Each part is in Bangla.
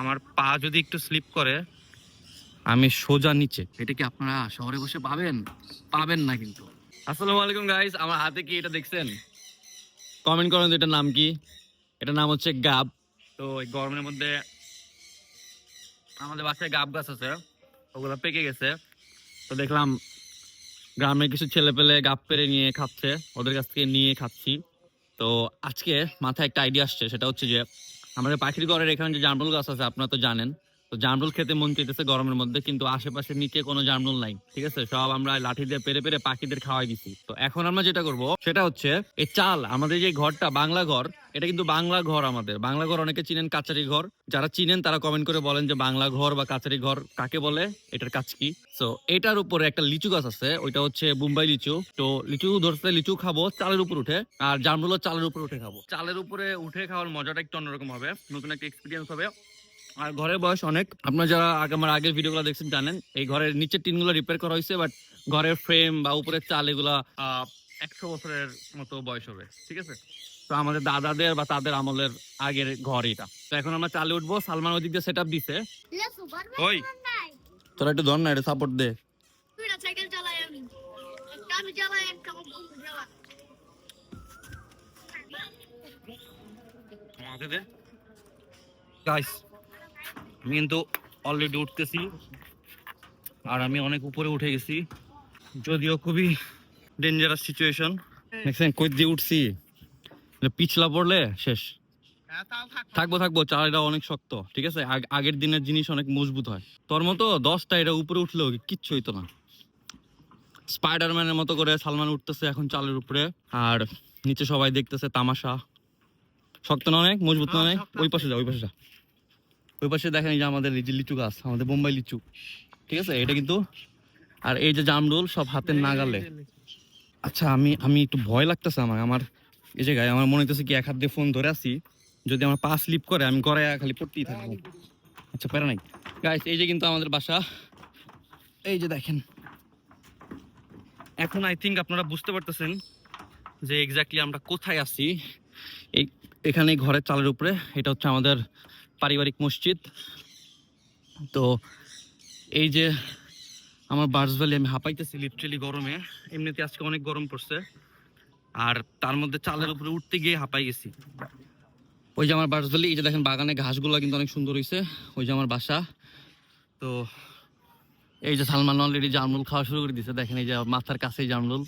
আমার পা যদি একটু স্লিপ করে আমি সোজা নিচে। এটা কি আপনারা শহরে বসে পাবেন? পাবেন না কিন্তু। আসসালামু আলাইকুম গাইস আমার হাতে কি এটা দেখছেন? কমেন্ট করেন এটার নাম কি? এটার নাম হচ্ছে গাব। তো এই গরমের মধ্যে আমাদের বাসায় গাব গাছ আছে ওগুলো পেকে গেছে। তো দেখলাম গ্রামের কিছু ছেলে পেলে গাব পেরে নিয়ে খাচ্ছে ওদের কাছ থেকে নিয়ে খাচ্ছি। তো আজকে মাথায় একটা আইডিয়া আসছে সেটা হচ্ছে যে আমাদের পাখির ঘরের এখানে যে জামরুল গাছ আছে আপনারা তো জানেন। তো জামরুল খেতে মন চাইতেছে গরমের মধ্যে, কিন্তু আশেপাশে নিচে কোনো জামরুল নাই, ঠিক আছে? সব আমরা লাঠি দিয়ে পেরে পেরে পাখিদের খাওয়াই দিছি। তো এখন আমরা যেটা করব, সেটা হচ্ছে এই চাল, আমাদের যে ঘরটা, বাংলা ঘর, এটা কিন্তু বাংলা ঘর আমাদের। বাংলা ঘর অনেকে চিনেন কাচারি ঘর। যারা চিনেন, তারা কমেন্ট করে বলেন যে বাংলা ঘর বা কাচারি ঘর কাকে বলে, এটার কাজ কি? তো এটার উপরে একটা লিচু গাছ আছে, ওইটা হচ্ছে মুম্বাই লিচু। তো লিচু ধরতে লিচু খাব চালের উপর উঠে, আর জামরুল চালের উপর উঠে খাব। চালের উপরে উঠে খাওয়ার মজাটা একটু অন্যরকম হবে, নতুন একটা এক্সপিরিয়েন্স হবে। আর ঘরের বয়স অনেক। আপনারা যারা আগে আমার আগের ভিডিওগুলো দেখছেন জানেন এই ঘরের নিচের টিনগুলো রিপেয়ার করা হয়েছে বাট ঘরের ফ্রেম বা উপরের চাল এগুলা একশো বছরের মতো বয়স হবে ঠিক আছে? তো আমাদের দাদাদের বা তাদের আমলের আগের ঘর এটা। তো এখন আমরা চালে উঠবো সালমান ওদিক দিয়ে সেট আপ দিছে ওই। তোরা একটু ধর না এটা সাপোর্ট দে। সাইকেল চালাই আমি কিন্তু অলরেডি উঠতেছি। আর আমি অনেক উপরে উঠে গেছি। যদিও খুবই ডেঞ্জারাস সিচুয়েশন দেখছেন কই দিয়ে উঠছি? পিছলা পড়লে শেষ। থাকব। থাকব চালটা অনেক শক্ত ঠিক আছে? আগের দিনের জিনিস অনেক মজবুত হয়। তোর মতো দশটা এটা উপরে উঠলেও কিচ্ছু হইতো না। স্পাইডারম্যানের মতো করে সালমান উঠতেছে এখন চালের উপরে। আর নিচে সবাই দেখতেছে তামাশা। শক্ত না অনেক মজবুত না অনেক? ওই পাশে যা ওই পাশে যা। ওই পাশে দেখেন এই যে আমাদের এই যে লিচু গাছ, আমাদের বোম্বাই লিচু। ঠিক আছে? এটা কিন্তু আর এই যে জামরুল সব হাতের নাগালে। আচ্ছা আমি আমি একটু ভয় লাগতেছে আমার। আমার এই জায়গায় আমার মনে হইতেছে কি এক হাত দিয়ে ফোন ধরে আছি। যদি আমার পা স্লিপ করে, আমি ঘরে খালি পড়তেই থাকব। আচ্ছা প্যারা নাই। গাইস এই যে কিন্তু আমাদের বাসা। এই যে দেখেন। এখন আই থিঙ্ক আপনারা বুঝতে পারতেছেন যে এক্স্যাক্টলি আমরা কোথায় আছি। এই এখানে ঘরের চালের উপরে, এটা হচ্ছে আমাদের পারিবারিক মসজিদ। তো এই যে আমার বার্স আমি হাঁপাইতেছি লিটারেলি গরমে। এমনিতে আজকে অনেক গরম পড়ছে। আর তার মধ্যে চালের উপরে উঠতে গিয়ে হাঁপাই গেছি। ওই যে আমার বার্স এই যে দেখেন বাগানে ঘাসগুলো কিন্তু অনেক সুন্দর হয়েছে ওই যে আমার বাসা। তো এই যে সালমান অলরেডি জামরুল খাওয়া শুরু করে দিছে। দেখেন এই যে মাথার কাছেই জামরুল।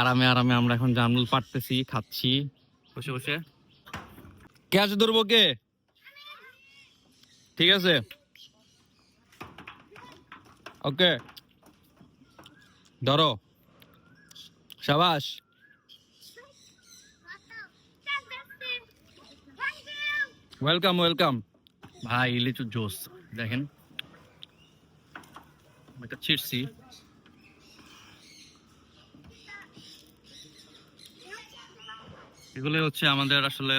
আরামে আরামে আমরা এখন জামরুল পাড়তেছি, খাচ্ছি। বসে বসে। কে আছে ধরবো কে? ঠিক আছে? ওকে ধরো সাবাস ওয়েলকাম ওয়েলকাম ভাই লিচু জোস দেখেন। এটা ছিটছি। এগুলো হচ্ছে আমাদের আসলে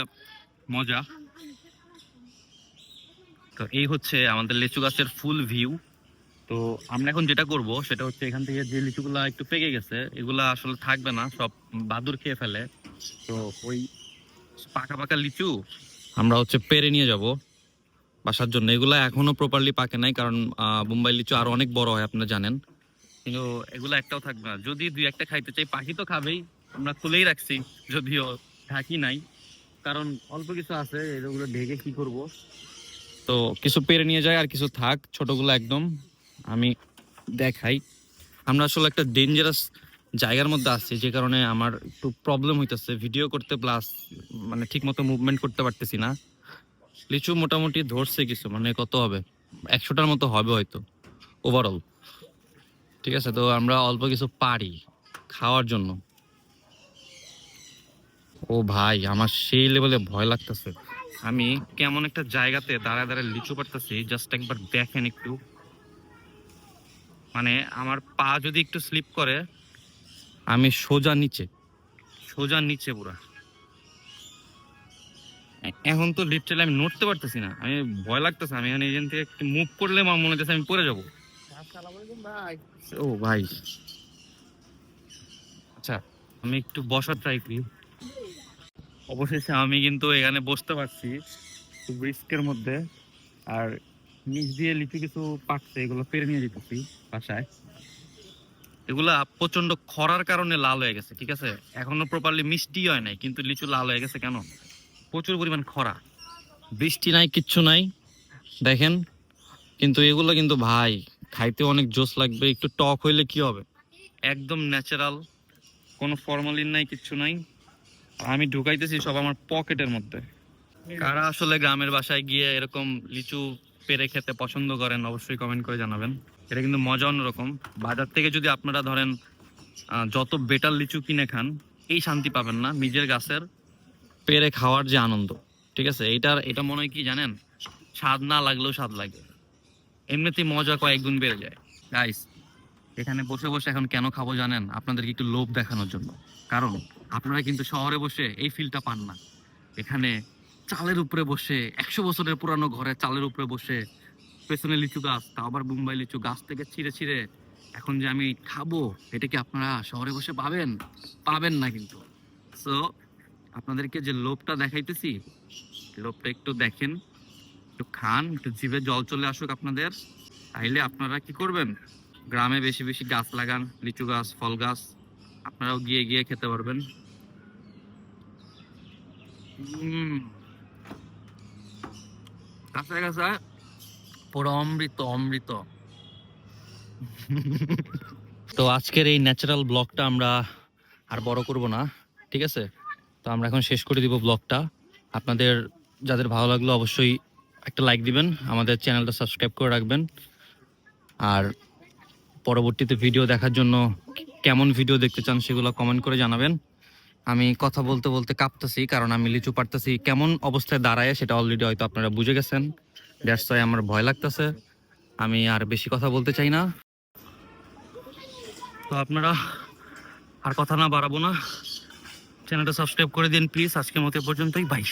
মজা। তো এই হচ্ছে আমাদের লিচু গাছের ফুল ভিউ তো আমরা এখন যেটা করব, সেটা হচ্ছে এখান থেকে যে লিচুগুলো একটু পেকে গেছে, এগুলা আসলে থাকবে না, সব বাদুর খেয়ে ফেলে। তো ওই পাকা পাকা লিচু আমরা হচ্ছে পেরে নিয়ে যাব বাসার জন্য। এগুলা এখনও প্রপারলি পাকে নাই, কারণ বোম্বাই লিচু আরও অনেক বড় হয়, আপনারা জানেন। কিন্তু এগুলো একটাও থাকবে না। যদি দুই একটা খাইতে চাই, পাখি তো খাবেই, আমরা খুলেই রাখছি, যদিও ঢাকি নাই। কারণ অল্প কিছু আছে, এগুলো ঢেকে কি করব? তো কিছু পেরে নিয়ে যায় আর কিছু থাক, ছোটগুলো একদম আমি দেখাই। আমরা আসলে একটা ডেঞ্জারাস জায়গার মধ্যে আছি, যে কারণে আমার একটু প্রবলেম হইতেছে। ভিডিও করতে প্লাস মানে ঠিক মতো মুভমেন্ট করতে পারতেছি না। লিচু মোটামুটি ধরছে কিছু মানে কত হবে? একশোটার মতো হবে হয়তো ওভারঅল ঠিক আছে, তো আমরা অল্প কিছু পারি খাওয়ার জন্য। ও ভাই, আমার সেই লেভেলে ভয় লাগতেছে। আমি কেমন একটা জায়গাতে দাঁড়ায় দাঁড়ায় লিচু পারতেছি জাস্ট একবার দেখেন একটু। মানে আমার পা যদি একটু স্লিপ করে, আমি সোজা নিচে সোজা নিচে পুরা। এখন তো লিটারালি আমি নড়তে পারতেছি না, আমি ভয় লাগতেছে, আমি এখন এখান থেকে একটু মুভ করলে আমার মনে হচ্ছে আমি পড়ে যাব। ও ভাই। আচ্ছা আমি একটু বসার ট্রাই করি। অবশেষে আমি কিন্তু এখানে বসতে পারছি রিস্কের মধ্যে। আর নিচ দিয়ে লিচু কিছু পাকছে, এগুলো পেরে নিয়ে যেতেছি বাসায়। এগুলা প্রচণ্ড খরার কারণে লাল হয়ে গেছে, ঠিক আছে? এখনও প্রপারলি মিষ্টি হয় নাই, কিন্তু লিচু লাল হয়ে গেছে কেন? প্রচুর পরিমাণ খরা। বৃষ্টি নাই, কিচ্ছু নাই, দেখেন। কিন্তু এগুলো কিন্তু ভাই, খাইতে অনেক জোস লাগবে, একটু টক হইলে কি হবে? একদম ন্যাচারাল কোনো ফর্মালিন নাই, কিচ্ছু নাই। আমি ঢুকাইতেছি সব আমার পকেটের মধ্যে। কারা আসলে গ্রামের বাসায় গিয়ে এরকম লিচু পেরে খেতে পছন্দ করেন, অবশ্যই কমেন্ট করে জানাবেন। এটা কিন্তু মজা অন্যরকম। বাজার থেকে যদি আপনারা ধরেন যত বেটার লিচু কিনে খান, এই শান্তি পাবেন না। নিজের গাছের পেরে খাওয়ার যে আনন্দ, ঠিক আছে? এটার এটা মনে হয় কি জানেন? স্বাদ না লাগলেও স্বাদ লাগে। এমনিতেই মজা কয়েক গুণ বেড়ে যায়। গাইস এখানে বসে বসে এখন কেন খাব জানেন? আপনাদেরকে একটু লোভ দেখানোর জন্য। কারণ আপনারা কিন্তু শহরে বসে এই ফিলটা পান না। এখানে চালের উপরে বসে, একশো বছরের পুরানো ঘরে চালের উপরে বসে, পেছনে লিচু গাছ তা আবার মুম্বাই লিচু গাছ থেকে ছিঁড়ে ছিঁড়ে। এখন যে আমি খাব, এটা কি আপনারা শহরে বসে পাবেন? পাবেন না কিন্তু। সো আপনাদেরকে যে লোভটা দেখাইতেছি, লোভটা একটু দেখেন, একটু খান, একটু জিভে জল চলে আসুক আপনাদের। তাইলে আপনারা কি করবেন? গ্রামে বেশি বেশি গাছ লাগান, লিচু গাছ, ফল গাছ, আপনারাও গিয়ে গিয়ে খেতে পারবেন। কাঁচা কাঁচা, পুরো অমৃত অমৃত। তো আজকের এই ন্যাচারাল ব্লগটা আমরা আর বড় করব না, ঠিক আছে? তো আমরা এখন শেষ করে দিব ব্লগটা আপনাদের যাদের ভালো লাগল অবশ্যই একটা লাইক দিবেন, আমাদের চ্যানেলটা সাবস্ক্রাইব করে রাখবেন। আর পরবর্তীতে ভিডিও দেখার জন্য কেমন ভিডিও দেখতে চান সেগুলো কমেন্ট করে জানাবেন। আমি কথা বলতে বলতে কাঁপতেছি, কারণ আমি লিচু পারতেছি কেমন অবস্থায় দাঁড়ায় সেটা অলরেডি হয়তো আপনারা বুঝে গেছেন। দ্যাটস ওয়াই আমার ভয় লাগতেছে। আমি আর বেশি কথা বলতে চাই না। তো আপনারা আর কথা না বাড়াবো না। চ্যানেলটা সাবস্ক্রাইব করে দিন প্লিজ আজকের মতো পর্যন্তই। বাই